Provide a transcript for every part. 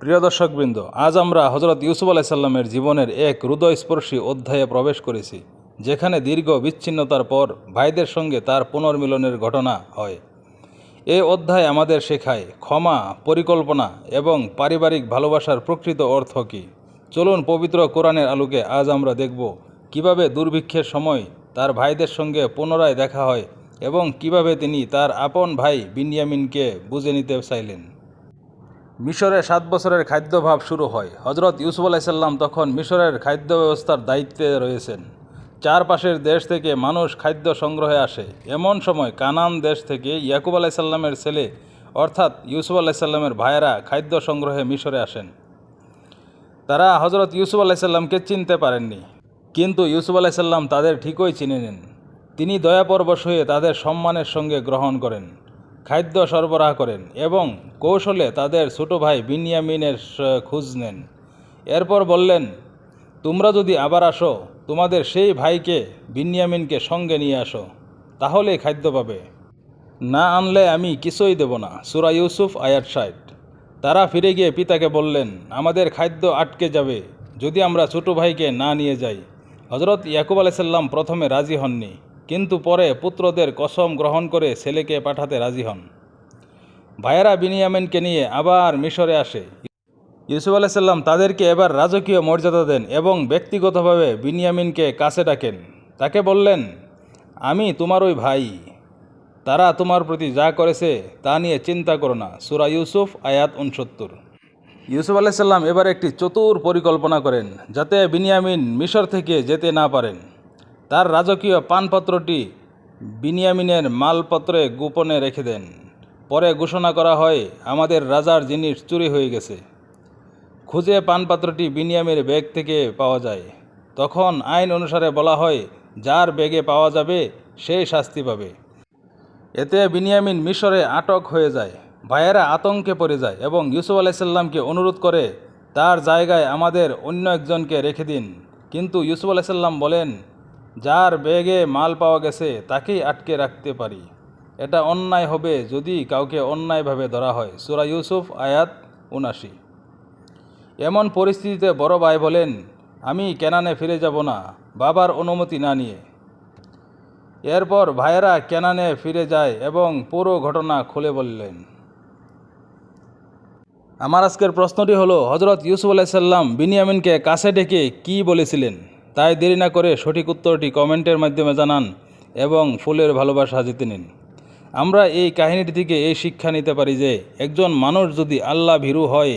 প্রিয় দর্শকবৃন্দ, আজ আমরা হজরত ইউসুফ আলাইসাল্লামের জীবনের এক হৃদয়স্পর্শী অধ্যায়ে প্রবেশ করেছি, যেখানে দীর্ঘ বিচ্ছিন্নতার পর ভাইদের সঙ্গে তার পুনর্মিলনের ঘটনা হয়। এই অধ্যায় আমাদের শেখায় ক্ষমা, পরিকল্পনা এবং পারিবারিক ভালোবাসার প্রকৃত অর্থ কী। চলুন পবিত্র কোরআনের আলোকে আজ আমরা দেখব কীভাবে দুর্ভিক্ষের সময় তার ভাইদের সঙ্গে পুনরায় দেখা হয় এবং কীভাবে তিনি তার আপন ভাই বিনিয়ামিনকে বুঝে নিতে চাইলেন। মিশরে সাত বছরের খাদ্যভাব শুরু হয়। হজরত ইউসুফ আলাইসাল্লাম তখন মিশরের খাদ্য ব্যবস্থার দায়িত্বে রয়েছেন। চারপাশের দেশ থেকে মানুষ খাদ্য সংগ্রহে আসে। এমন সময় কানান দেশ থেকে ইয়াকুব আলাইসাল্লামের ছেলে, অর্থাৎ ইউসুফ আলাইসাল্লামের ভাইয়েরা খাদ্য সংগ্রহে মিশরে আসেন। তারা হজরত ইউসুফ আলাইসাল্লামকে চিনতে পারেননি, কিন্তু ইউসুফ আলাইসাল্লাম তাদের ঠিকই চিনে নেন। তিনি দয়াপরবশ হয়ে তাদের সম্মানের সঙ্গে গ্রহণ করেন। খাদ্য সরবরাহ করেন এবং কৌশলে তাদের ছোট ভাই বিনিয়ামিনের খোঁজ নেন। এরপর বললেন, তোমরা যদি আবার আসো, তোমাদের সেই ভাইকে, বিনিয়ামিনকে সঙ্গে নিয়ে আসো, তাহলে খাদ্য পাবে। না আনলে আমি কিছুই দেব না। সুরা ইউসুফ, আয়াত ষাট। তারা ফিরে গিয়ে পিতাকে বললেন, আমাদের খাদ্য আটকে যাবে, যদি আমরা ছোট ভাইকে না নিয়ে যাই। হজরত ইয়াকুব আলাইসাল্লাম প্রথমে রাজি হননি। কিন্তু পরে পুত্রদের কসম গ্রহণ করে ছেলেকে পাঠাতে রাজি হন। ভাইয়েরা বিনিয়ামিনকে নিয়ে আবার মিশরে আসে। ইউসুফ আলাইসাল্লাম তাদেরকে এবার রাজকীয় মর্যাদা দেন এবং ব্যক্তিগতভাবে বিনিয়ামিনকে কাছে ডাকেন। তাকে বললেন, আমি তোমার ওই ভাই। তারা তোমার প্রতি যা করেছে তা নিয়ে চিন্তা করো না। সুরা ইউসুফ, আয়াত উনসত্তর ইউসুফ আলাইসাল্লাম এবার একটি চতুর পরিকল্পনা করেন যাতে বিনিয়ামিন মিশর থেকে যেতে না পারেন। তার রাজকীয় পানপত্রটি বিনিয়ামিনের মালপত্রে গোপনে রেখে দেন। পরে ঘোষণা করা হয়, আমাদের রাজার জিনিস চুরি হয়ে গেছে। খুঁজে পানপাত্রটি বিনিয়ামের ব্যাগ থেকে পাওয়া যায় তখন আইন অনুসারে বলা হয়, যার ব্যাগে পাওয়া যাবে সেই শাস্তি পাবে। এতে বিনিয়ামিন মিশরে আটক হয়ে যায়। ভাইয়েরা আতঙ্কে পড়ে যায় এবং ইউসুফ আলাইসাল্লামকে অনুরোধ করে, তার জায়গায় আমাদের অন্য একজনকে রেখে দিন কিন্তু ইউসুফ আলাইসাল্লাম বলেন যার ব্যাগে মাল পাওয়া গেছে, তাকেই আটকে রাখতে পারি। এটা অন্যায় হবে যদি কাউকে অন্যায়ভাবে ধরা হয়। সুরা ইউসুফ, আয়াত উনাশি এমন পরিস্থিতিতে বড় ভাই বলেন, আমি কেনানে ফিরে যাব না, বাবার অনুমতি না নিয়ে। এরপর ভাইয়েরা কেনানে ফিরে যায় এবং পুরো ঘটনা খুলে বললেন। আমার আজকের প্রশ্নটি হলো হজরত ইউসুফ আলাইসাল্লাম বিনিয়ামিনকে কাছে ডেকে কি বলেছিলেন? তাই দেরি না করে সঠিক উত্তরটি কমেন্টের মাধ্যমে জানান এবং ফুলের ভালোবাসা জিতে নিন। আমরা এই কাহিনীটি থেকে এই শিক্ষা নিতে পারি যে, একজন মানুষ যদি আল্লাহ ভীরু হয়,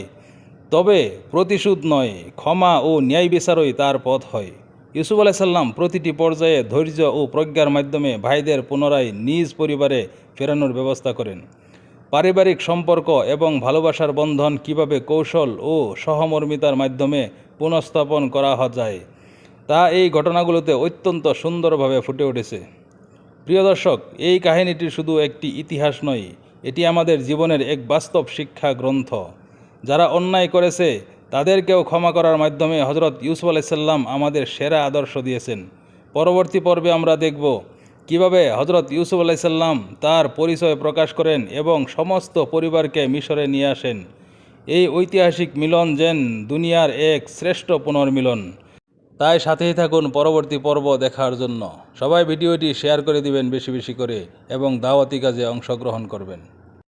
তবে প্রতিশোধ নয়, ক্ষমা ও ন্যায় বিচারই তার পথ হয়। ইউসুফ আলাইসাল্লাম প্রতিটি পর্যায়ে ধৈর্য ও প্রজ্ঞার মাধ্যমে ভাইদের পুনরায় নিজ পরিবারে ফেরানোর ব্যবস্থা করেন। পারিবারিক সম্পর্ক এবং ভালোবাসার বন্ধন কীভাবে কৌশল ও সহমর্মিতার মাধ্যমে পুনঃস্থাপন করা যায় তা এই ঘটনাগুলোতে অত্যন্ত সুন্দরভাবে ফুটে উঠেছে। প্রিয় দর্শক, এই কাহিনীটি শুধু একটি ইতিহাস নয়, এটি আমাদের জীবনের এক বাস্তব শিক্ষা গ্রন্থ। যারা অন্যায় করেছে, তাদেরকেও ক্ষমা করার মাধ্যমে হজরত ইউসুফ আলাইসাল্লাম আমাদের সেরা আদর্শ দিয়েছেন। পরবর্তী পর্বে আমরা দেখব কীভাবে হজরত ইউসুফ আলাইসাল্লাম তার পরিচয় প্রকাশ করেন এবং সমস্ত পরিবারকে মিশরে নিয়ে আসেন। এই ঐতিহাসিক মিলন যেন দুনিয়ার এক শ্রেষ্ঠ পুনর্মিলন। তাই সাথেই থাকুন পরবর্তী পর্ব দেখার জন্য। সবাই ভিডিওটি শেয়ার করে দিবেন বেশি বেশি করে এবং দাওয়াতি কাজে অংশগ্রহণ করবেন।